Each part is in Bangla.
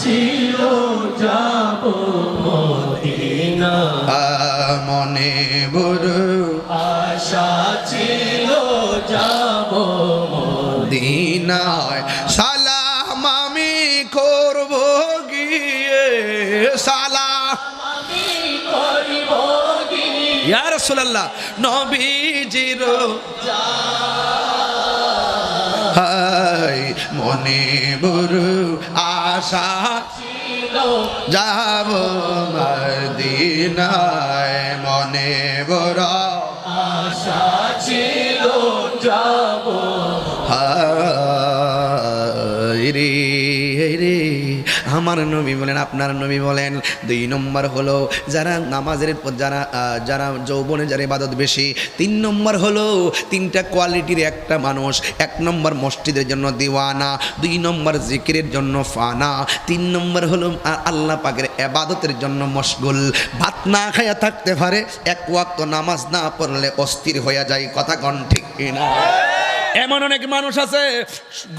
ছিল যাব মদিনা। মনে বড় আশা ছিল যাব দিনায় সালাম আমি করব গিয়ে সালাম। আমি করিব গিয়ে ইয়া রাসূলুল্লাহ নবীজির হাই মনে বড় আশা ছিল। যাব মদিনায় মনে বড় আশা ছিল। যাব হায় রে রে। আমার নবী বলেন, আপনার নবী বলেন, দুই নম্বর হলো যারা নামাজের যারা যারা যৌবনে যারা ইবাদত বেশি, তিন নম্বর হলো তিনটা কোয়ালিটির একটা মানুষ, এক নম্বর মসজিদের জন্য দিওয়ানা, দুই নম্বর জিকিরের জন্য ফানা, তিন নম্বর হলো আল্লাহ পাকের এবাদতের জন্য মশগুল। ভাত না খাইয়া থাকতে পারে, এক ওয়াক্ত নামাজ না পড়লে অস্থির হয়ে যায়, কথা কন ঠিক কিনা? এমন অনেক মানুষ আছে,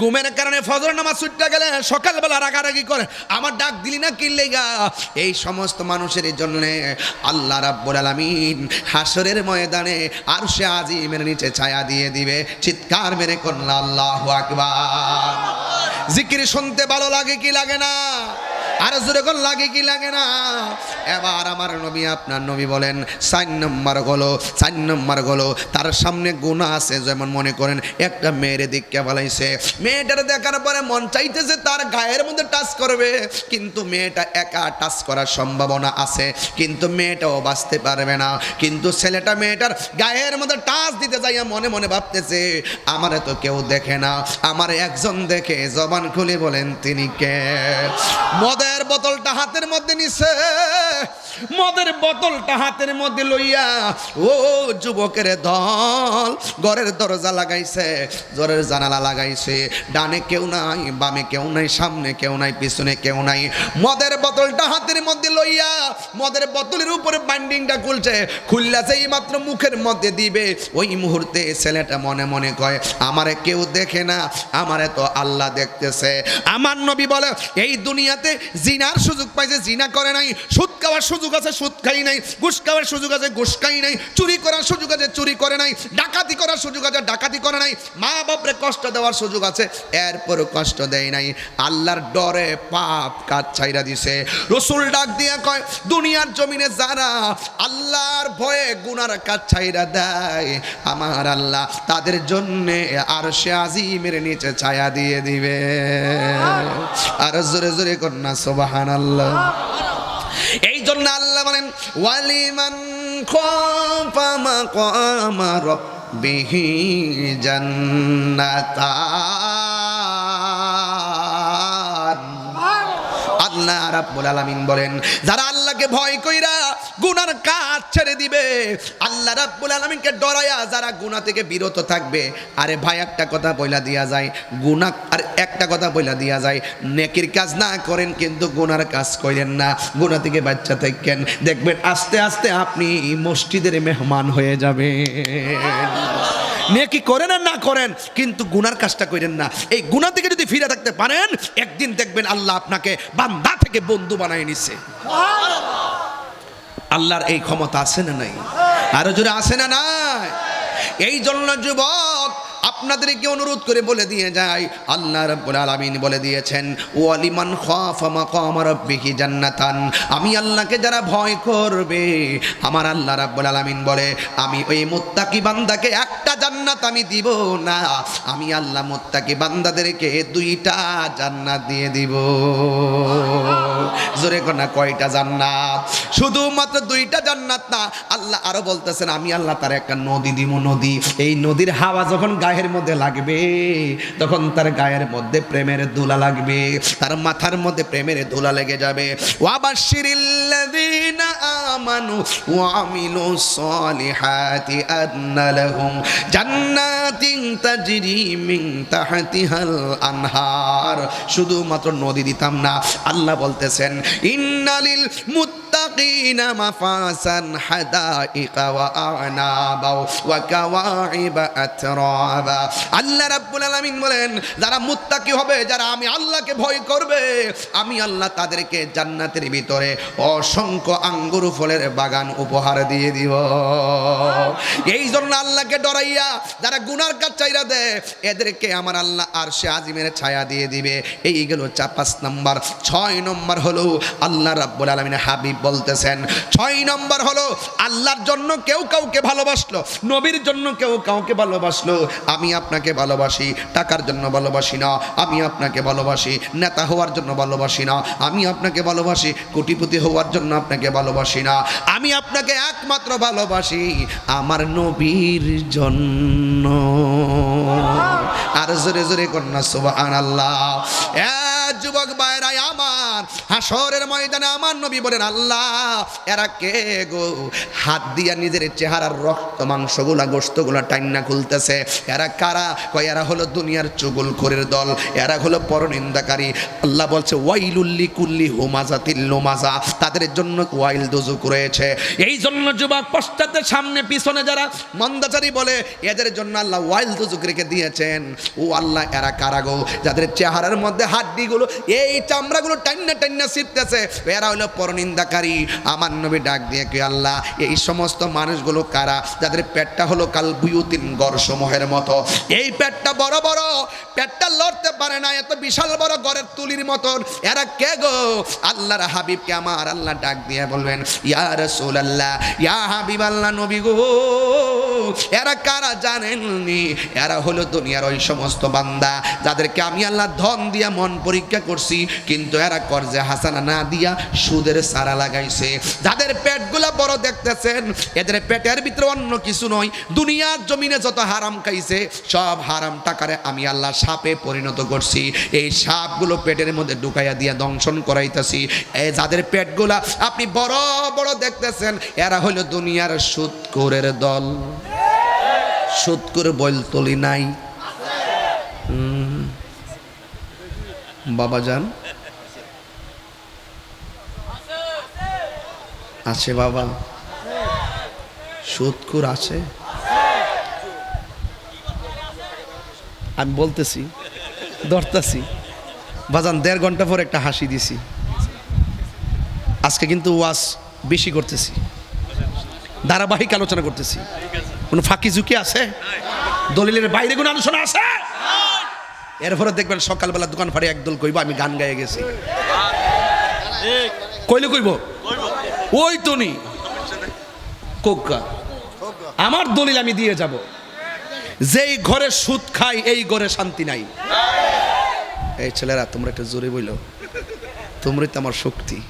ঘুমের কারণে ফজর নামাজ ছুটতে গেলে সকালবেলা রাগারাগি করে, আমার ডাক দিলি না কি গা এই সমস্ত মানুষের জন্য আল্লাহ রাব্বুল আলামিন হাসরের ময়দানে আর সে আজিমের নিচে ছায়া দিয়ে দিবে, চিৎকার মেরে করল আল্লাহু আকবার। জিকির শুনতে ভালো লাগে কি লাগে না? আর জোরে কোন লাগে কি লাগে না? এবার আমার নবী, আপনার নবী বলেন, চার নম্বর গলো, চার নম্বর গলো। তার সামনে গুণা আছে যেমন মনে করেন, একটা মেয়ের দিককে বলাইছে। মেয়েটার দেখার পরে মন চাইতেছে তার গায়ের মধ্যে টাচ করবে, কিন্তু মেয়েটা একা টাচ করার সম্ভাবনা আছে। কিন্তু মেয়েটাও বাঁচতে পারবে না। কিন্তু ছেলেটা মেয়েটার গায়ের মধ্যে টাচ দিতে যাইয়া মনে মনে ভাবতেছে, আমারে তো কেউ দেখে না। আমার একজন দেখে জবান খুলে বলেন, তিনি কে? মদের বোতলটা হাতের মধ্যে নিছে। মদের বোতলটা হাতের মধ্যে লইয়া, ও যুবকের দল ঘরের দরজা লাগাইছে জোরের জানালা লাগাইছে। ডানে কেউ নাই, বামে কেউ নাই, সামনে কেউ নাই, পিছনে কেউ নাই। মদের বোতলটা হাতের মধ্যে লইয়া, মদের বোতলের উপরে বাইন্ডিংটা খুলছে। খুললা যেই মাত্র মুখের মধ্যে দিবে, ওই মুহূর্তে ছেলেটা মনে মনে কয়, আমারে কেউ দেখে না, আমারে তো আল্লাহ দেখতেছে। আমার নবী বলে, এই দুনিয়াতে জিনার সুযোগ পাইছে জিনা করে নাই, সুদ খাওয়ার সুযোগ আছে, সুদ খাই নাই, ঘুষ খাওয়ার সুযোগ আছে, ঘুষ খাই নাই, চুরি করার সুযোগ আছে, চুরি করে নাই, ডাকাতি করার সুযোগ আছে, ডাকাতি করে নাই মা বাপরে কষ্ট দেওয়ার সুযোগ আছে, এরপরও কষ্ট দেয় নাই। আল্লাহর ডরে পাপ কাজ ছাইরা দিছে। রসুল ডাক দিয়া কয়, দুনিয়ার জমিনে যারা আল্লাহর ভয়ে গুনার কাজ ছাইরা দেয়, আমার আল্লাহ তাদের জন্যে আর সে আজিমের নিচে ছায়া দিয়ে দিবে। আর জোরে জোরে কন্যা সোবাহান আল্লাহ এই জন্য আল্লাহ বলেন ওয়ালিমান খাফা মাকামা রাব্বিহি জান্নাতান আল্লাহ রাব্বুল আলামিন বলেন, যারা আল্লাহকে ভয় কইরা গুনার কাজ ছেড়ে দিবে, আল্লাহ রাব্বুল আলামিনকে ডরায়া যারা গুনাহ থেকে বিরত থাকবে, আরে ভাই, একটা কথা বইলা দিয়া যায়, গুনাহ, আর একটা কথা বইলা দিয়া যায়, নেকির কাজ না করেন কিন্তু গুনার কাজ করেন না, গুনাহ থেকে বাচ্চা থাকেন। দেখবেন আস্তে আস্তে আপনি মসজিদের মেহমান হয়ে যাবেন। নেকি করেন আর না করেন? কিন্তু গুনার কাজটা করেন না। এই গুণা থেকে যদি ফিরে থাকতে পারেন, একদিন দেখবেন আল্লাহ আপনাকে বান্দা থেকে বন্ধু বানায় নিছে। আল্লাহর এই ক্ষমতা আছে না নাই? আরও জোরে আছে না নাই? এই জন্য যুবক আপনাদেরকে অনুরোধ করে বলে দিয়ে যায়। আল্লাহ রাব্বুল আলামিন বলে দিয়েছেন, ওয়ালিমান খাফা মাকাম রাব্বিহি জান্নাতান। আমি আল্লাহকে যারা ভয় করবে, আমার আল্লাহ রাব্বুল আলামিন বলে, আমি ওই মুত্তাকি বান্দাকে একটা জান্নাত আমি দিব না, আমি আল্লাহ মুত্তাকি বান্দাদেরকে দুইটা জান্নাত দিয়ে দিব। জোরে কোনা কয়টা জান্নাত? শুধুমাত্র দুইটা জান্নাত না, আল্লাহ আরও বলতেছেন, আমি আল্লাহ তার একটা নদী দিব, নদী। এই নদীর হাওয়া যখন গায়ের মধ্যে লাগবে, তখন তার গায়ের মধ্যে প্রেমের দোলা লাগবে, তার মাথার মধ্যে প্রেমের দোলা লেগে যাবে। আনহার। শুধুমাত্র নদী দিতাম না, আল্লাহ বলতেছেন, ইন্নালিল মুত্তাকিনা আল্লাহ রাব্বুল আলামিন বলেন, যারা মুত্তাকি হবে, যারা আমি আল্লাহকে ভয় করবে, আমি আল্লাহ তাদেরকে জান্নাতের ভিতরে অসংখ্য আঙ্গুর ফলের বাগান উপহার দিয়ে দিব। এই জন্য আল্লাহকে ডরাইয়া যারা গুনার কাজ চাইরা দেয়, এদেরকে আমার আল্লাহ আর সে আজিমের ছায়া দিয়ে দিবে। এই গেল চা পাঁচ নম্বর। ছয় নম্বর হলো আল্লাহ রাব্বুল আলমিন হাবিব বলতেছেন, ছয় নম্বর হলো আল্লাহর জন্য কেউ কাউকে ভালোবাসলো, নবীর জন্য কেউ কাউকে ভালোবাসলো। আমি আপনাকে ভালোবাসি, টাকার জন্য ভালোবাসি না। আমি আপনাকে ভালোবাসি, নেতা হওয়ার জন্য ভালোবাসি না। আমি আপনাকে ভালোবাসি, কোটিপতি হওয়ার জন্য আপনাকে ভালোবাসি না। আমি আপনাকে একমাত্র ভালোবাসি, আমার নবীর জন্য। আর জোরে জোরে কন্যা সুবাহ আল্লাহ যুবক বাইরাই আমার হাসরের ময়দানে আমার নবী বলেন আল্লাহ এরা কে গো? হাত দিয়া নিজের চেহারার রক্ত মাংসগুলা গোস্তগুলা টাইনা খুলতেছে। এরা কারা? কয় এরা হলো দুনিয়ার চুগুল খোরের দল এরা হলো পরনিন্দাকারী। আল্লাহ বলছে ওয়াইলুল্লি কুল্লি হোমাজাতিল লোমাজা তাদের জন্য ওয়াইল দোজুক রয়েছে। এই জন্য যুবক পশ্চাতের সামনে পিছনে যারা মন্দাচারী বলে এদের জন্য আল্লাহ ওয়াইল দোজুক রেখে দিয়েছেন। ও আল্লাহ এরা কারাগো যাদের চেহারার মধ্যে হাড্ডিগুলো এই চামড়াগুলো টাইনা টাইনা ছিটতেছে। এরা হলো পরনিন্দাকারী। আমার নবী ডাক দিয়ে কি আল্লাহ, এই সমস্ত মানুষগুলো কারা? যাদের পেটটা হলো কাল বুয়ুতিন গড়সমূহের মতো। এই পেটটা বড় বড়, পেটটা লড়তে পারে না, এত বিশাল বড় গড়ের তুলির মতন। এরা কে গো? আল্লাহর হাবিবকে আমার আল্লাহ ডাক দিয়ে বলবেন, ইয়া রাসূলুল্লাহ, ইয়া হাবিব আল্লাহ নবী গো। এরা কারা জানেননি? এরা হলো দুনিয়ার ওই সমস্ত বান্দা, যাদেরকে আমি আল্লাহ ধন দিয়ে মন পরীক্ষা করছি, কিন্তু এরা কর্জে হাসানা না দিয়া সুদের সারা লাগাইছে। যাদের পেটগুলা বড় দেখতেছেন, এদের পেটের ভিতরে অন্য কিছু নয়, দুনিয়ার জমিনে যত হারাম খাইছে, সব হারাম টাকারে আমি আল্লাহ সাপে পরিণত করছি। এই সাপগুলো পেটের মধ্যে ঢুকাইয়া দিয়া দংশন করাইতেছি। এই যাদের পেটগুলা আপনি বড় বড় দেখতেছেন, এরা হলো দুনিয়ার সুদকুরের দল। সুদকুর বইল তলি নাই। বাবা যান আছে বাবা সুদকুর আছে। আমি বলতেছি, ধরতেছি। বাজান, দেড় ঘণ্টা পর একটা হাসি দিছি। আজকে কিন্তু ওয়াজ বেশি করতেছি। ধারাবাহিক আলোচনা করতেছি। কোনো ফাঁকি ঝুঁকি আছে? দলিলের বাইরে কোনো আলোচনা আছে? এরপরে দেখবেন সকালবেলা দোকান ফাড়ে একদল কইব, আমি গান গায়ে গেছি। কইলে কইব? ওই তনি কোকা। আমার দলিল আমি দিয়ে যাব। যেই ঘরে সুদ খাই এই ঘরে শান্তি নাই। এই ছেলেরা, তোমরা একটা জোরে বইল। তোমরাই তো আমার শক্তি।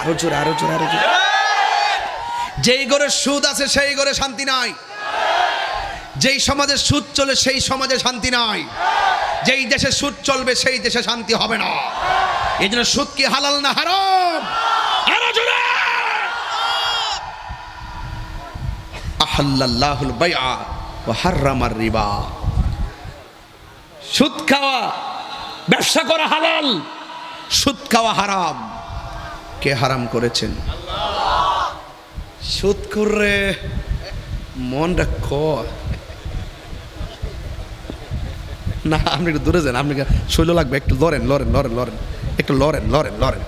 আরও জোরে আরও জোরে আরও জোরে। যেই ঘরে সুদ আছে, সেই ঘরে শান্তি নাই। যেই সমাজে সুদ চলে, সেই সমাজে শান্তি নাই। যেই দেশে সুদ চলবে, সেই দেশে শান্তি হবে না। এই জন্য সুদ কি হালাল না হারাম? আহাল্লাহুল বাইআ ওয়া হাররামার রিবা। সুদ খাওয়া, ব্যবসা করা হালাল, সুদ খাওয়া হারাম। কে হারাম করেছেন? সুদ করে মনটা ক? না, আপনি একটু দূরে যান, আপনি শৈল লাগবে, একটু লড়েন লড়েন লড়েন লড়েন, একটু লড়েন লড়েন লড়েন।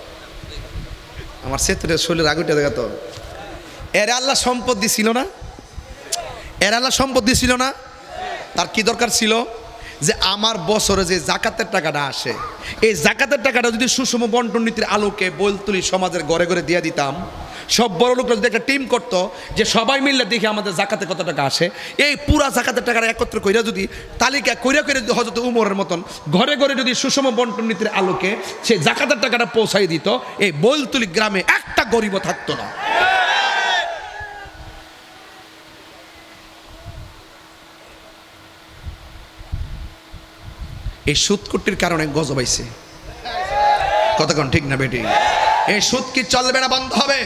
আমার সেতুরে শৈলের আগুটা দেখা তো। এর আল্লাহ সম্পদ দিছিল না? এর আল্লাহ সম্পদ দিছিল না? তার কি দরকার ছিল? যে আমার বছরে যে জাকাতের টাকাটা আসে, এই জাকাতের টাকাটা যদি সুষম বন্টন নীতির আলোকে বলতুলি সমাজের ঘরে ঘরে দিয়ে দিতাম সব বড় লোকরা যদি একটা টিম করতো যে সবাই মিললে দেখি আমাদের জাকাতে কত টাকা আসে, এই পুরা জাকাতের টাকাটা একত্র কইরা যদি তালিকা কইরা কইরা যদি হজরত উমরের মতন ঘরে ঘরে যদি সুষম বন্টন নীতির আলোকে সে জাকাতের টাকাটা পৌঁছাই দিত, এই বলতুলি গ্রামে একটা গরিবও থাকতো না। এই সুদকুটির কারণে গজবাইছে কতক্ষণ ঠিক না বেটি? এই সুদ কি চলবে না বন্ধ হবে?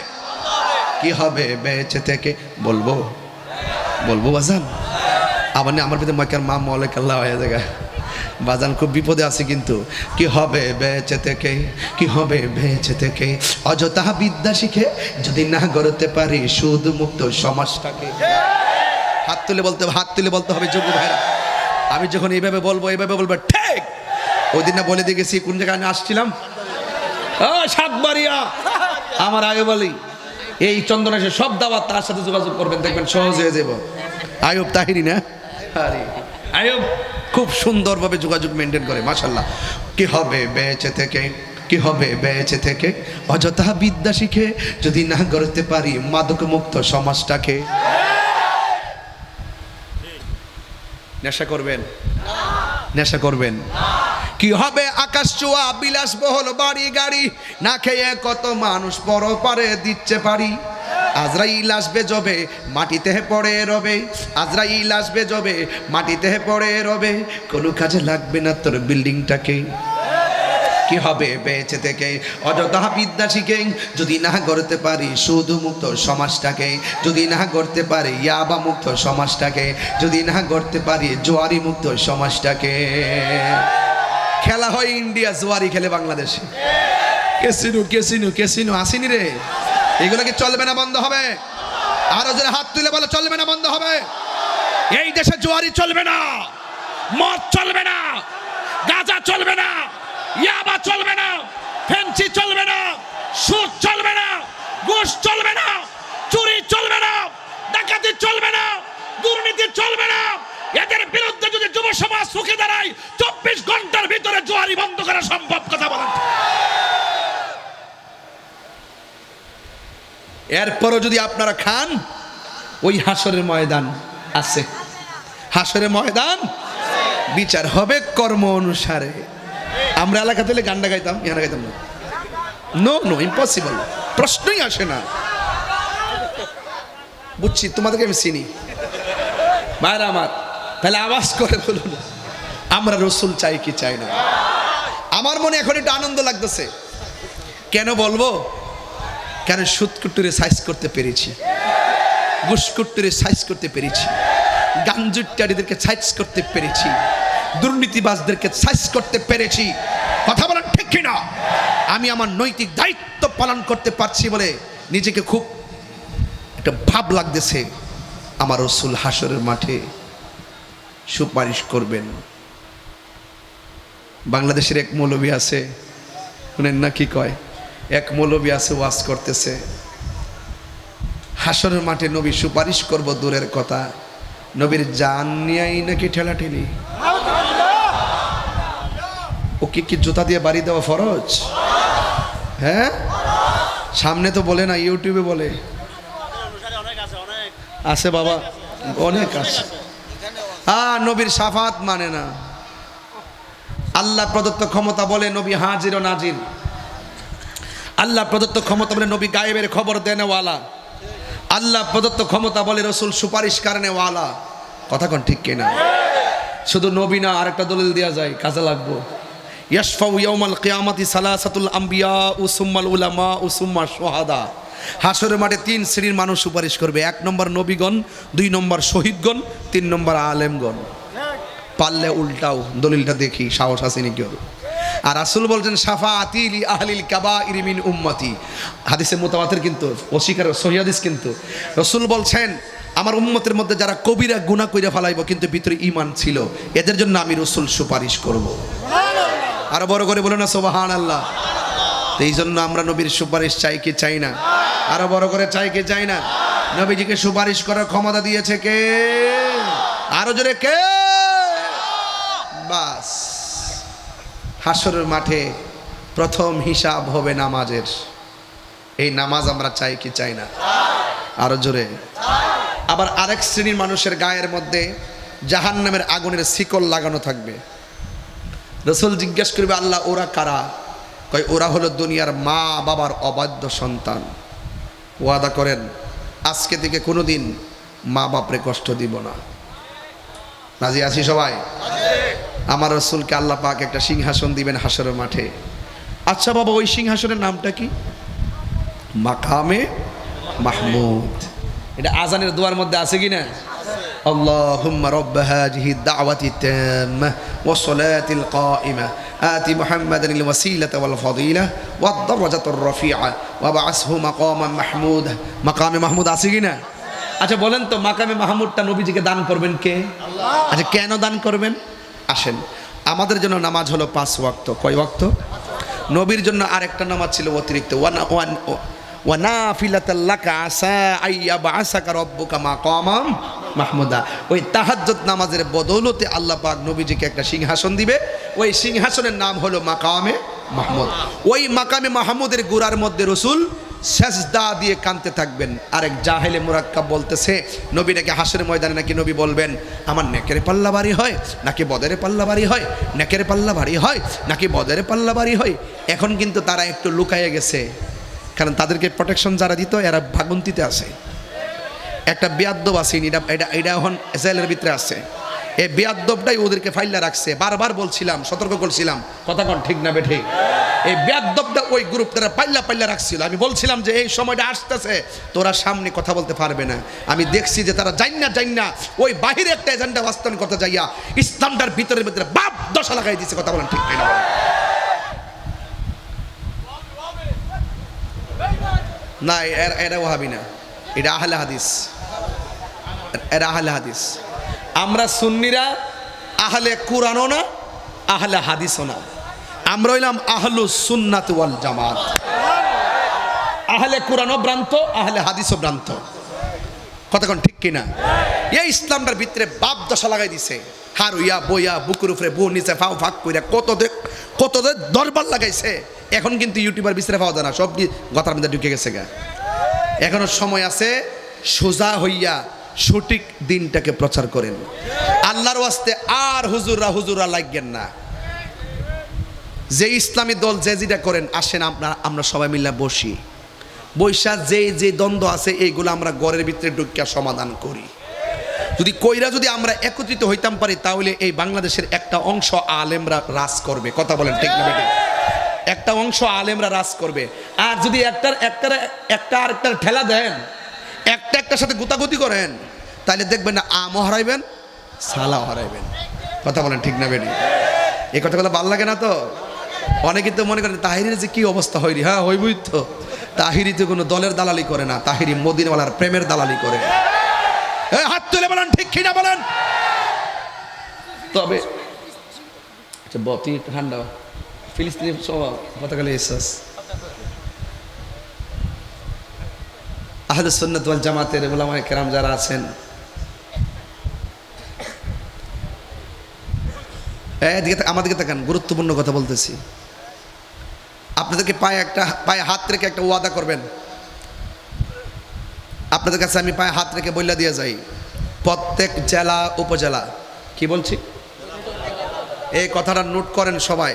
কি হবে বেঁচে থেকে? বলব। বলব, বাজান আবার না, আমার ভিতরে মাইকার মা মলে কাল্লা হয়ে জায়গা বাজান, খুব বিপদে আছে কিন্তু। কি হবে বেঁচে থেকে? কি হবে বেঁচে থেকে? অযথা বিদ্যা শিখে যদি না গড়তে পারি সুদ মুক্ত সমাজটাকে। হাত তুলে বলতে, হাত তুলে বলতে হবে, যোগ্য ভাইরা। আমি যখন এইভাবে বলব এইভাবে বলব, ঠিক! ওই দিন না বলে দিয়ে গেছি, কোন জায়গায় আমি আসছিলাম? আমার আগে বলি এই চন্দনেশে সব দাওয়াত তার সাথে যোগাযোগ করবেন দেখবেন সহজ হয়ে যাব। আয়ুব তাহিরি না? আরে। আয়ুব খুব সুন্দরভাবে যোগাযোগ মেনটেন করে মাশাল্লাহ কি হবে বেঁচে থেকে? কি হবে বেঁচে থেকে? অযথা বিদ্যা শিখে যদি না গড়তে পারি মাদক মুক্ত সমাজটাকে। নেশা করবেন। নেশা করবেন। কি হবে আকাশ চোয়া বিলাসবহুল বাড়ি গাড়ি। না খেয়ে কত মানুষ পর পারে দিচ্ছে পারি আজরাইল আসবে জবে মাটিতে পড়ে রবে। আজরাইল আসবে জবে মাটিতে পড়ে রবে। কোনো কাজে লাগবে না তোর বিল্ডিংটাকে। কি হবে বেঁচে থেকে? অযথা বিদ্যা শিখে, যদি না গড়তে পারি শুধু মুক্ত সমাজটাকে। যদি না গড়তে পারি ইয়াবা মুক্ত সমাজটাকে। যদি না গড়তে পারি জোয়ারি মুক্ত সমাজটাকে। খেলা হয় ইন্ডিয়া জোয়ারি খেলে বাংলাদেশে কেসিনু কেসিনু কেসিনু আসিনি রে এগুলো কি চলবে না বন্ধ হবে আরও যারা হাত তুলে বলে চলবে না বন্ধ হবে এই দেশে জোয়ারি চলবে না মদ চলবে না গাঁজা চলবে না ইয়াবা চলবে না ফেন্সি চলবে না সুদ চলবে না ঘুষ চলবে না চুরি চলবে না ডাকাতি চলবে না দুর্নীতি চলবে না এদের বিরুদ্ধে যদি যুব সমাজ সুখে দাঁড়ায়, চব্বিশ ঘণ্টার ভিতরে জোয়ারি বন্ধ করা সম্ভব, কথা বলেন। এরপরও যদি আপনারা খান, ওই হাসরের ময়দান আছে। হাসরের ময়দান? বিচার হবে কর্ম অনুসারে। আমরা এলাকা থেকে গান্ডা গাইতাম ইহানা গাইতাম না। নো নো ইম্পসিবল প্রশ্নই আসে না। বুঝছি, তোমাদেরকে আমি চিনি। ভাইরা আমার তাহলে আওয়াজ করে বলুন, আমরা রসুল চাই কি চাই না? আমার মনে এখন একটু আনন্দ লাগতেছে। কেন বলব? কেন সুৎকুট্টুরে সাইজ করতে পেরেছি? গুসকুট্টুরে সাইজ করতে পেরেছি? গাঞ্জুটারিদেরকে সাইজ করতে পেরেছি? দুর্নীতিবাজদেরকে সাইজ করতে পেরেছি? কথা বলেন ঠিক কিনা? আমি আমার নৈতিক দায়িত্ব পালন করতে পারছি বলে নিজেকে খুব একটা ভাব লাগতেছে আমার রসুল হাসরের মাঠে। সুপারিশ করবেন। বাংলাদেশের এক মৌলবী আছে শুনেন না কি কয়? এক মৌলবী আছে ওয়াজ করতেছে। হাসরের মাঠে নবী সুপারিশ করব দূরের কথা। নবীর জান নিয়েই নাকি ঠেলাঠেলি? ওকে কি জুতা দিয়ে বাড়ি দেওয়া ফরজ? হ্যাঁ? সামনে তো বলে না ইউটিউবে বলে। আছে বাবা অনেক আছে। আ নবীর সাফাত মানে না। আল্লাহ প্রদত্ত ক্ষমতা বলে নবী হাজির ও নাজির আল্লাহ প্রদত্ত ক্ষমতা বলে নবী গায়েবের খবর দেনেওয়ালা। আল্লাহ প্রদত্ত ক্ষমতা বলে রসুল সুপারিশ কারণেওয়ালা কথা কোন ঠিক কিনা? শুধু নবী না, আরেকটা দলিল দেওয়া যায়, কাজে লাগবো। ইয়াশফাউ ইয়াউমাল কিয়ামাতি সালাসাতুল আম্বিয়া ও সুম্মাল উলামা ও সুম্মা সোহাদা হাসরের মাঠে তিন শ্রেণির মানুষ সুপারিশ করবে। এক নম্বর নবীগণ, দুই নম্বর শহীদগণ, তিন নম্বর আলেমগণ। পারলে উল্টাও, দলিলটা দেখি, সাহস আসেনি কেউ আর রাসুল বলছেন সাফা আতিলি আহলিল কাবা ইরিমিন উম্মতি। হাদিসে মোতাবাতের কিন্তু, অস্বীকার সহিদিস কিন্তু। রসুল বলছেন, আমার উম্মতের মধ্যে যারা কবিরা গুণা কইরা ফালাইব, কিন্তু ভিতরে ইমান ছিল, এদের জন্য আমি রসুল সুপারিশ করব। আরও বড় করে বলো না সোবাহান আল্লাহ এই জন্য আমরা নবীর সুপারিশ চাই কি চাই না? আরও বড় করে চাই কি চাই না? নবীজিকে সুপারিশ করার ক্ষমতা দিয়েছে কে? আরও জোরে কে? বাস। হাসরের মাঠে প্রথম হিসাব হবে নামাজের। এই নামাজ আমরা চাই কি চাই না? আরও জোরে। আবার আরেক শ্রেণির মানুষের গায়ের মধ্যে জাহান নামের আগুনের শিকল লাগানো থাকবে। রসুল জিজ্ঞেস করবে, আল্লাহ, ওরা কারা? কয়, ওরা হলো দুনিয়ার মা বাবার অবাধ্য সন্তান। ওয়াদা করেন, আজকে থেকে কোনো দিন মা বাপরে কষ্ট দিব না। নাজি আছি সবাই? আমার রসুলকে আল্লাহ পাক একটা সিংহাসন দিবেন হাসরের মাঠে। আচ্ছা বাবা, ওই সিংহাসনের নামটা কি? মাকামে মাহমুদ। এটা আজানের দোয়ার মধ্যে আছে কি না? اللهم رب هذه الدعوة التامة والصلاة القائمة آت محمدا الوسيلة والفضيلة والدرجة الرفيعة وابعثه مقاما محمودا مقام محمود আসিগিনা আচ্ছা বলেন তো মাকামে মাহমুদটা নবীজিকে দান করবেন কে আচ্ছা কেন দান করবেন আসেন আমাদের জন্য নামাজ হলো পাঁচ ওয়াক্ত কয় ওয়াক্ত নবীর জন্য আরেকটা নামাজ ছিল অতিরিক্ত ওয়ান ওয়ান মাহমুদা ওই তাহাজ্জুদ নামাজের বদৌলতে আল্লাহ পাক নবীজিকে একটা সিংহাসন দিবে। ওই সিংহাসনের নাম হলো মাকামে মাহমুদ। ওই মাকামে মাহমুদের গুড়ার মধ্যে রসুল সেজদা দিয়ে কানতে থাকবেন। আরেক জাহেলে মুরাক্কাব বলতেছে, নবী নাকি হাসের ময়দানে নাকি নবী বলবেন, আমার নেকের পাল্লা বাড়ি হয়, নাকি বদরে পাল্লা বাড়ি হয়, নেকের পাল্লা বাড়ি হয়, নাকি বদরে পাল্লা বাড়ি হয়? এখন কিন্তু তারা একটু লুকাইয়ে গেছে। কারণ তাদেরকে প্রোটেকশন যারা দিত, এরা ভাগন্তিতে আছে। একটা বেয়াদ্দব আছে এটা এটা এটা এখন জেলের ভিতরে আছে। এই বেয়াদ্দবটাই ওদেরকে ফাইল্লা রাখছে। বারবার বলছিলাম, সতর্ক করছিলাম। কথা কোন ঠিক না বেঠে। এই বেয়াদ্দবটা ওই গ্রুপ তারা পাল্লা পাল্লা রাখছিল। আমি বলছিলাম যে, এই সময়টা আসতেছে, তোরা সামনে কথা বলতে পারবে না। আমি দেখছি যে তারা যাই না যাই না, ওই বাহিরে একটা এজেন্ডা বাস্তবায়ন করতে যাইয়া ইসলামটার ভিতরের ভিতরে বাপ দশা লাগাই দিচ্ছে কথা বলেন ঠিক কিনা না এরা ওহাবি না। এটা আহলে হাদিস। এরা আহলে হাদিস। আমরা সুন্নিরা আহলে কোরআনও না, আহলে হাদিসও না। আমরা হইলাম আহলু সুন্নাত ওয়াল জামাত। আহলে কোরআনও ভ্রান্ত, আহলে হাদিসও ভ্রান্ত। কতক্ষণ ঠিক কিনা? এই ইসলামটার ভিতরে বাপ দশা লাগাই দিছে। হার হারুইয়া, বইয়া, বুকুর উপরে বউ নিচে ফাও ফাঁক কইরা কত দে কত দরবার লাগাইছে। এখন কিন্তু ইউটিউবার বিচারে পাওয়া যায় না, সব গতার মধ্যে ঢুকে গেছে গা। এখনও সময় আছে, সোজা হইয়া সঠিক দিনটাকে প্রচার করেন। আল্লাহর ওয়াস্তে আর হুজুররা হুজুররা লাগবেন না। যে ইসলামী দল যে যেটা করেন, আসেন আপনার, আমরা সবাই মিলে বসি। বৈশা যে যে দ্বন্দ্ব আছে, এইগুলো আমরা ঘরের ভিতরে ঢুকিয়া সমাধান করি। যদি কইরা যদি আমরা একত্রিত হইতাম পারি, তাহলে এই বাংলাদেশের একটা অংশ আলেমরা রাজ করবে। কথা বলেন ঠিক না একটা অংশ আলেমরা রাজ করবে। আর যদি একটার একটার, একটা আরেকটার ঠেলা দেন, একটা একটার সাথে গুতাগুতি করেন, তাহলে দেখবেন না আমও হারাইবেন সালাও হারাইবেন কথা বলেন ঠিক না বেটি এই কথাগুলো ভালো লাগে না তো? অনেকে তো মনে করেন, তাহিরের যে কি অবস্থা হয়নি হ্যাঁ হইবই তো। তাহিরি তো কোনো দলের দালালি করে না। তাহিরি মদিনওয়ালার প্রেমের দালালি করে। হাত তুলে বলেন, ঠিক কিনা বলেন। তবে আচ্ছা বতি ঠান্ডা ফিলিস্তিনি স্বভাব গতকালে এসাস আহলে সুন্নাত ওয়াল জামাতের ওলামায়ে কেরাম যারা আছেন এদিকে আমাদেরকে তাকান, গুরুত্বপূর্ণ কথা বলতেছি। আপনাদেরকে পায়ে একটা, পায়ে হাত রেখে একটা ওয়াদা করবেন। আপনাদের কাছে আমি পায়ে হাত রেখে বইলা দিয়ে যাই। প্রত্যেক জেলা, উপজেলা। কি বলছি? এই কথাটা নোট করেন সবাই।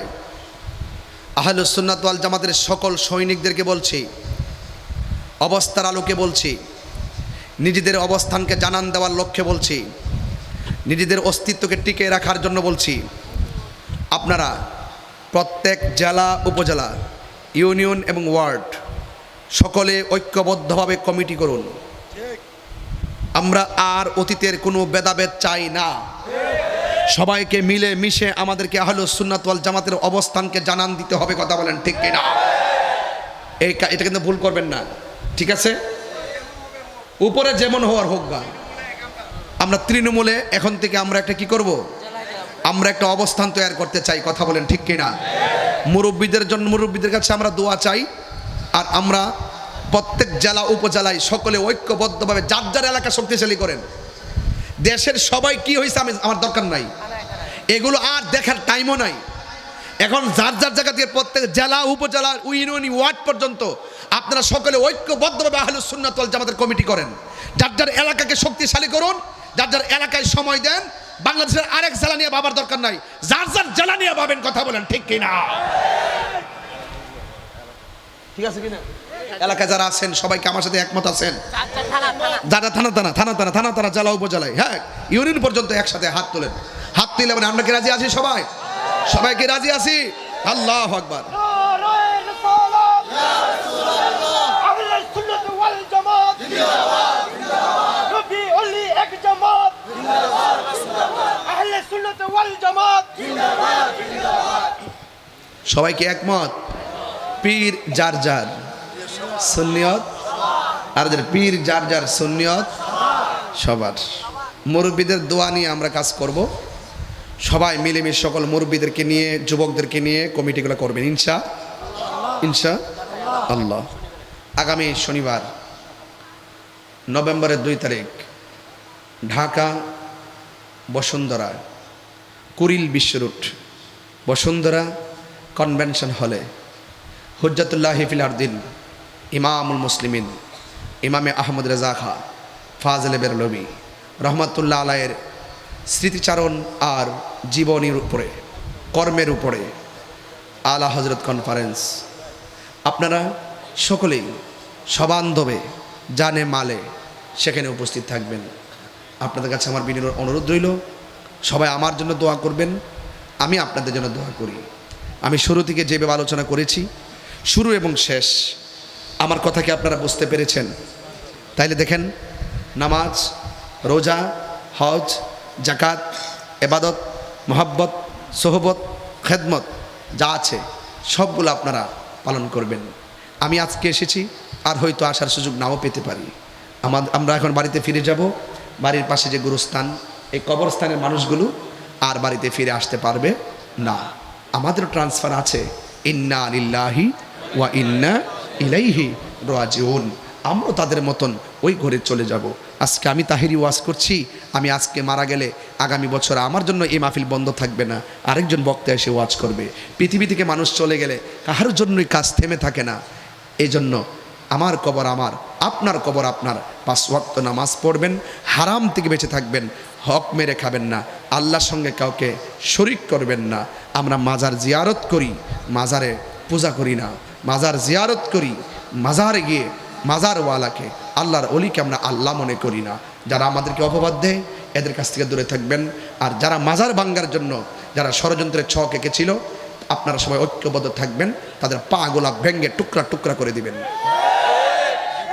আহলুসুন্নাত ওয়াল জামাতের সকল সৈনিকদেরকে বলছি, অবস্থার আলোকে বলছি, নিজেদের অবস্থানকে জানান দেওয়ার লক্ষ্যে বলছি, নিজেদের অস্তিত্বকে টিকে রাখার জন্য বলছি, আপনারা প্রত্যেক জেলা, উপজেলা, ইউনিয়ন এবং ওয়ার্ড সকলে ঐক্যবদ্ধভাবে কমিটি করুন। আমরা আর অতীতের কোনো ভেদাভেদ চাই না। সবাইকে মিলে মিশে আমাদেরকে আহলো সুন্নাত ওয়াল জামাতের অবস্থানকে জানান দিতে হবে, কথা বলেন ঠিক কিনা? এই এটা কিন্তু ভুল করবেন না। ঠিক আছে? উপরে যেমন হওয়ার হোক গা। আমরা তৃণমূলে এখন থেকে আমরা একটা কি করব? আমরা একটা অবস্থান তৈরি করতে চাই, কথা বলেন ঠিক কিনা? মুরব্বীদের জন্য মুরব্বীদের কাছে আমরা দোয়া চাই, আর আমরা প্রত্যেক জেলা, উপজেলায় সকলে ঐক্যবদ্ধভাবে যার যার এলাকা শক্তিশালী করেন। দেশের সবাই কি হয়েছে আমি আমার দরকার নাই। এগুলো আর দেখার টাইমও নাই। এখন যার যার জায়গা থেকে প্রত্যেক জেলা, উপজেলা ইউনিয়ন ওয়ার্ড পর্যন্ত আপনারা সকলে ঐক্যবদ্ধভাবে আহলুস সুন্নাত ওয়াল জামাতের কমিটি করেন। যার যার এলাকাকে শক্তিশালী করুন, যার যার এলাকায় সময় দেন, বাংলাদেশের আরেক জেলা নিয়ে ভাবার দরকার নাই। যার যার জেলা নিয়ে ভাবেন কথা বলেন, ঠিক কিনা? ঠিক আছে কিনা? এলাকায় যারা আছেন, সবাইকে আমার সাথে একমত আছেন? দাদা, থানা থানা থানা থানা থানা থানা, জেলা, উপজেলায়। হ্যাঁ ইউনিয়ন পর্যন্ত একসাথে হাত তোলেন। হাত তুলে মানে আমরা কি রাজি আছি সবাই? সবাইকে রাজি আছি? আল্লাহ আকবার। সবাইকে একমত? পীর যার যার। সুন্নিয়ত? আর যার পীর, যার যার সুন্নিয়ত, সবার। মুরব্বীদের দোয়া নিয়ে আমরা কাজ করব। সবাই মিলেমিশে সকল মুরব্বীদেরকে নিয়ে, যুবকদেরকে নিয়ে কমিটিগুলো করবেন। ইনশা ইনশা আল্লাহ। আগামী শনিবার, নভেম্বরের দুই তারিখ, ঢাকা, বসুন্ধরা কুরিল বিশ্ব রুট, বসুন্ধরা কনভেনশন হলে হুজ্জাতুল্লাহ হিফিল আরদিন। ইমামুল মুসলিমিন, ইমামে আহমদ রেজা খা ফাজলে বেরলবি রহমতুল্লাহ আলায়ের স্মৃতিচারণ আর জীবনীর উপরে, কর্মের উপরে আলা হজরত কনফারেন্স আপনারা সকলেই সবান্ধবে, জানে মালে সেখানে উপস্থিত থাকবেন। আপনাদের কাছে আমার বিনীত অনুরোধ রইল, সবাই আমার জন্য দোয়া করবেন, আমি আপনাদের জন্য দোয়া করি। আমি শুরু থেকে যেভাবে আলোচনা করেছি, শুরু এবং শেষ আমার কথা কি আপনারা বুঝতে পেরেছেন? তাইলে দেখেন, নামাজ, রোজা, হজ জাকাত এবাদত, মোহাব্বত, সোহবত, খেদমত, যা আছে, সবগুলো আপনারা পালন করবেন। আমি আজকে এসেছি, আর হয়তো আসার সুযোগ নাও পেতে পারি। আমার আমরা এখন বাড়িতে ফিরে যাব, বাড়ির পাশে যে গুরুস্থান, এই কবরস্থানের মানুষগুলো আর বাড়িতে ফিরে আসতে পারবে না। আমাদের ট্রান্সফার আছে, ইন্না লিল্লাহি ওয়া ইন্না ইলাইহি রাজিউন। আমরাও তাদের মতন ওই ঘরে চলে যাব। আজকে আমি তাহিরি ওয়াজ করছি, আমি আজকে মারা গেলে আগামী বছর আমার জন্য এই মাহফিল বন্ধ থাকবে না। আরেকজন বক্তা এসে ওয়াজ করবে। পৃথিবী থেকে মানুষ চলে গেলে কাহার জন্যই কাজ থেমে থাকে না। এই জন্য আমার কবর আমার, আপনার কবর আপনার। পাঁচ ওয়াক্ত নামাজ পড়বেন, হারাম থেকে বেঁচে থাকবেন, হক মেরে খাবেন না, আল্লাহর সঙ্গে কাউকে শরিক করবেন না। আমরা মাজার জিয়ারত করি, মাজারে পূজা করি না। মাজার জিয়ারত করি, মাজারে গিয়ে মাজারওয়ালাকে আল্লাহর অলিকে আমরা আল্লাহ মনে করি না। যারা আমাদেরকে অপবাদ দেয়, এদের কাছ থেকে দূরে থাকবেন। আর যারা মাজার ভাঙ্গার জন্য, যারা ষড়যন্ত্রের ছক এঁকেছিল, আপনারা সবাই ঐক্যবদ্ধ থাকবেন, তাদের পা গোলা ভেঙ্গে টুকরা টুকরা করে দিবেন।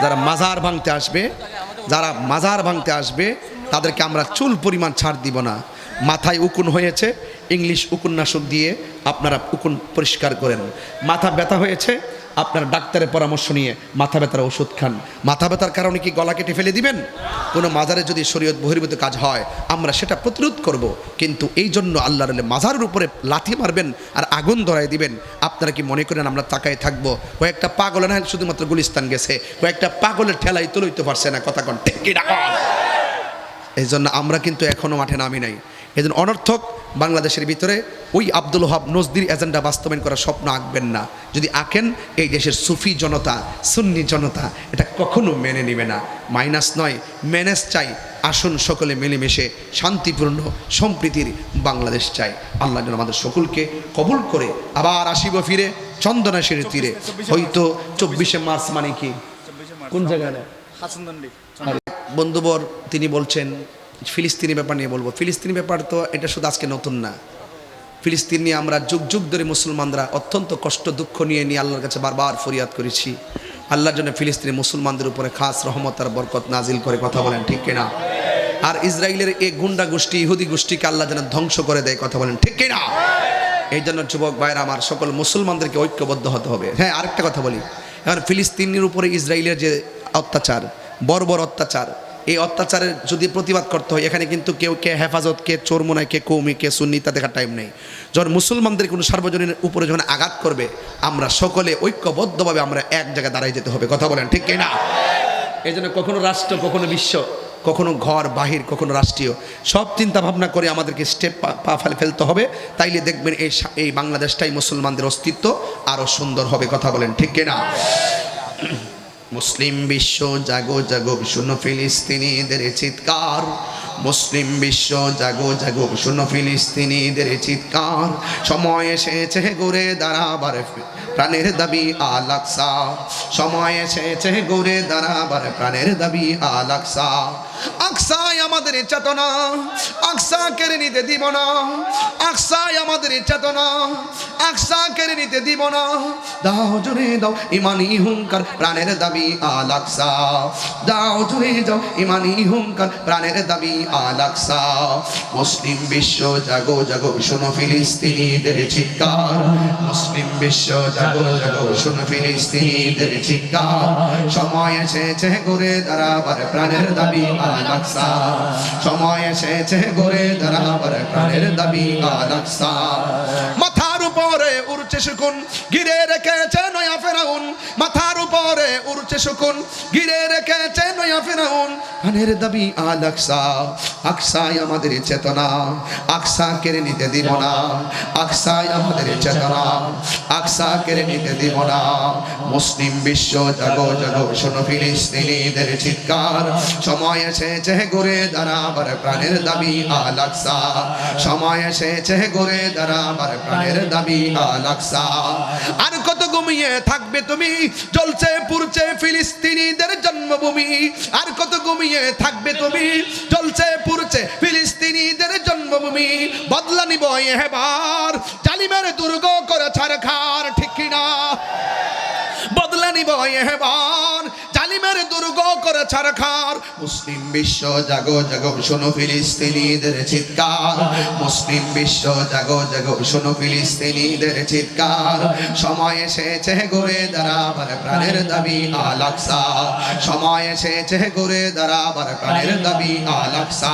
যারা মাজার ভাঙতে আসবে, যারা মাজার ভাঙতে আসবে, তাদেরকে আমরা চুল পরিমাণ ছাড় দিব না। মাথায় উকুন হয়েছে ইংলিশ উপন্যাসক দিয়ে আপনারা উকুন পরিষ্কার করেন। মাথা ব্যথা হয়েছে, আপনার ডাক্তারের পরামর্শ নিয়ে মাথা ব্যথার ওষুধ খান। মাথা ব্যথার কারণে কি গলা কেটে ফেলে দিবেন? কোনো মাজারে যদি শরীয়ত বহির্ভূত কাজ হয়, আমরা সেটা প্রতিরোধ করব। কিন্তু এই জন্য আল্লাহর আলে মাজারের উপরে লাথি মারবেন আর আগুন ধরাই দিবেন। আপনারা কি মনে করেন আমরা তাকায় থাকব? কয়েকটা পাগল না, শুধুমাত্র গুলিস্তান গেছে। কয়েকটা পাগলের ঠেলাই তুলইতে পারছে না, কথা কন? এই জন্য আমরা কিন্তু এখনও মাঠে নামি নাই। এই অনর্থক বাংলাদেশের ভিতরে ওই আব্দুল হাব নজদির এজেন্ডা বাস্তবায়ন করার স্বপ্ন আঁকবেন না। যদি আঁকেন এই দেশের সুফি জনতা সুন্নি জনতা এটা কখনো মেনে নেবে না। মাইনাস নয় ম্যানেজ চাই আসুন সকলে মিলেমিশে শান্তিপূর্ণ সম্প্রীতির বাংলাদেশ চাই। আল্লাহ যেন আমাদের সকলকে কবুল করে। আবার আসিব ফিরে চন্দনাশের তীরে। হয়তো চব্বিশে মার্চ মানে কি? কোন জায়গায়? বন্ধুবর তিনি বলছেন ফিলিস্তিনি ব্যাপার নিয়ে বলব। ফিলিস্তিনি ব্যাপার তো এটা শুধু আজকে নতুন না। ফিলিস্তিন নিয়ে আমরা যুগ যুগ ধরে মুসলমানরা অত্যন্ত কষ্ট, দুঃখ নিয়ে নিয়ে আল্লাহর কাছে বারবার ফরিয়াদ করেছি। আল্লাহর জন্য ফিলিস্তিনি মুসলমানদের উপরে খাস রহমত আর বরকত নাজিল করে কথা বলেন, ঠিক কিনা? আর ইসরায়েলের এই গুন্ডা গোষ্ঠী, ইহুদি গোষ্ঠীকে আল্লাহ যেন ধ্বংস করে দেয় কথা বলেন, ঠিক কিনা? এই জন্য যুবক ভাইরা আমার, সকল মুসলমানদেরকে ঐক্যবদ্ধ হতে হবে। হ্যাঁ আরেকটা কথা বলি। এখন ফিলিস্তিনের উপরে ইসরায়েলের যে অত্যাচার, বর্বর অত্যাচার এই অত্যাচারের যদি প্রতিবাদ করতে হয়, এখানে কিন্তু কেউ কে হেফাজত, কে চোরমোনায় কে কৌমি কে সুন্নি তা দেখার টাইম নেই। যখন মুসলমানদের কোনো সার্বজনীন উপরে যখন আঘাত করবে, আমরা সকলে ঐক্যবদ্ধভাবে আমরা এক জায়গায় দাঁড়াই যেতে হবে। কথা বলেন, ঠিক কিনা? এই জন্য কখনো রাষ্ট্র, কখনো বিশ্ব, কখনো ঘর, বাহির, কখনো রাষ্ট্রীয়, সব চিন্তা ভাবনা করে আমাদেরকে স্টেপ পা ফেলে ফেলতে হবে। তাইলে দেখবেন এই এই বাংলাদেশটাই মুসলমানদের অস্তিত্ব আরও সুন্দর হবে। কথা বলেন, ঠিক কিনা? মুসলিম বিশ্ব জাগো জাগো শুনো ফিলিস্তিনিদের চিৎকার। মুসলিম বিশ্ব জাগো জাগো, শুনো ফিলিস্তিনিদের চিৎকার। সময় এসেছে ঘুরে দাঁড়াবার প্রাণের দাবি আলাকসা সময় এসেছে ঘুরে দাঁড়াবার প্রাণের দাবি আলাকসা আকসা আকসাই আমাদের চেতনা, আকসা কেড়ে নিতে দিব না। আকসাই আমাদের চেতনা, আকসা কেড়ে নিতে দিব না। দাও জুড়ে দাও, ইমানি হুঙ্কার, প্রাণের দাবি আল আকসা দাও জুড়ে দাও, ইমানি হুঙ্কার, প্রাণের দাবি আল মুসলিম বিশ্ব জাগো জাগো, শোনো ফিলিস্তিনিদের চিৎকার। মুসলিম বিশ্ব জাগো জাগো, শোনো ফিলিস্তিনিদের চিৎকার। সময় এসেছে করে দাঁড়াবার প্রাণের দাবি আল সময় এসেছে করে দাঁড়াবার প্রাণের দাবি আল মাথার উপরে উড়ছে শুকুন, ঘিরে রেখেছে নয়া ফেরাউন। মাথার উপরে উড়ছে শুকুন, ঘিরে রেখেছে নয়া ফেরাউন। প্রাণের দাবি আল আকসা, আকসাই আমাদের চেতনা। আকসা কেড়ে নিতে দিব না, আকসাই আমাদের চেতনা। আকসা কেড়ে নিতে দিব না। মুসলিম বিশ্ব জাগো জাগো, শোনো ফিলিস্তিনিদের চিৎকার। সময় এসেছে ঘুরে দাঁড়াবার প্রাণের দাবি আল আকসা। সময় এসেছে ঘুরে দাঁড়াবার প্রাণের দাবি আর কত ঘুমিয়ে থাকবে তুমি? জ্বলছে পুরছে ফিলিস্তিনিদের জন্মভূমি। আর কত ঘুমিয়ে থাকবে তুমি? জ্বলছে পুরছে ফিলিস্তিনিদের জন্মভূমি। বদলা নিব এবার। জালিমের দুর্গ করে ছাড়খার ঠিক কিনা? বদলা নিব এবার। জালিমের দুর্গ করে ছাড়খার। মুসলিম বিশ্ব জাগো জাগো, শোনো ফিলিস্তিনিদের চিৎকার। মুসলিম বিশ্ব জাগো জাগো, শোনো ফিলিস্তিনিদের চিৎকার। সময় এসেছে ঘুরে দাঁড়াবার প্রাণের দাবি আলাক্সা সময় এসেছে ঘুরে দাঁড়াবার প্রাণের দাবি আলাক্সা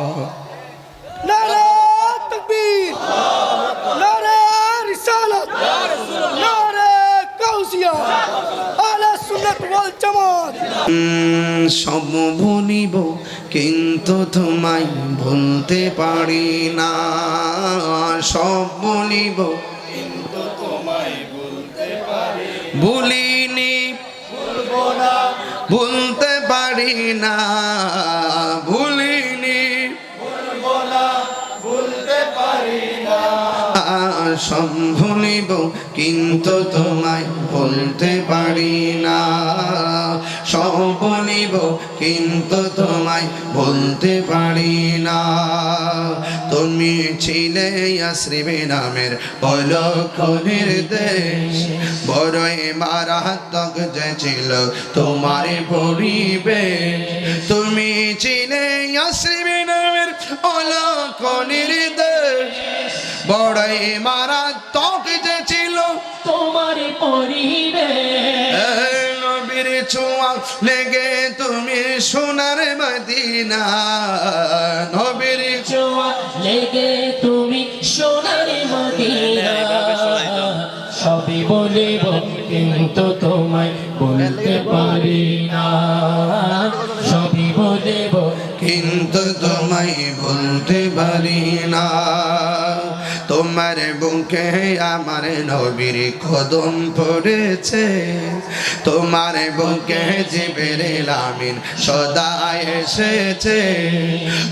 আহলে সুন্নাত ওয়াল জামাত। উম, সব ভুলিব কিন্তু তোমায় ভুলতে পারি না। সব বলিব ভুলিনি ভুলতে পারি না। ভুলিনি সব ভুলিব কিন্তু তোমায় বলতে পারি না। সব বলিব কিন্তু তোমায় বলতে পারি না। তুমি ছিলে আশ্রিবে নামের অলক্ষণের দেশ বড়ই মারাত্মক যে ছিল তোমার পরিবেশ। তুমি ছিলে আশ্রিবে নামের অলক্ষণের দেশ বড়ই মারাত্মক যে ছিল। তোমার পরিবেশ। নবীর ছোঁয়া লেগে তুমি সোনার মদিনা। নবীর ছোঁয়া লেগে তুমি সোনার মদিনা। সবই বলিব কিন্তু তোমায় বলতে পারি না। সবই বলিব কিন্তু তোমায় বলতে পারি না। তোমার বুকে আমার নবীর কদম পড়েছে। তোমার বুকে জীবের লামিন সদা এসেছে।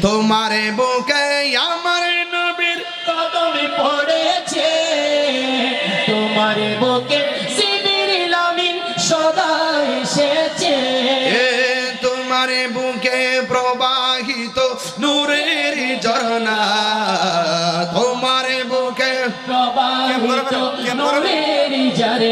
তোমার বুকে আমার নবীর কদম পড়েছে। তোমার বুকে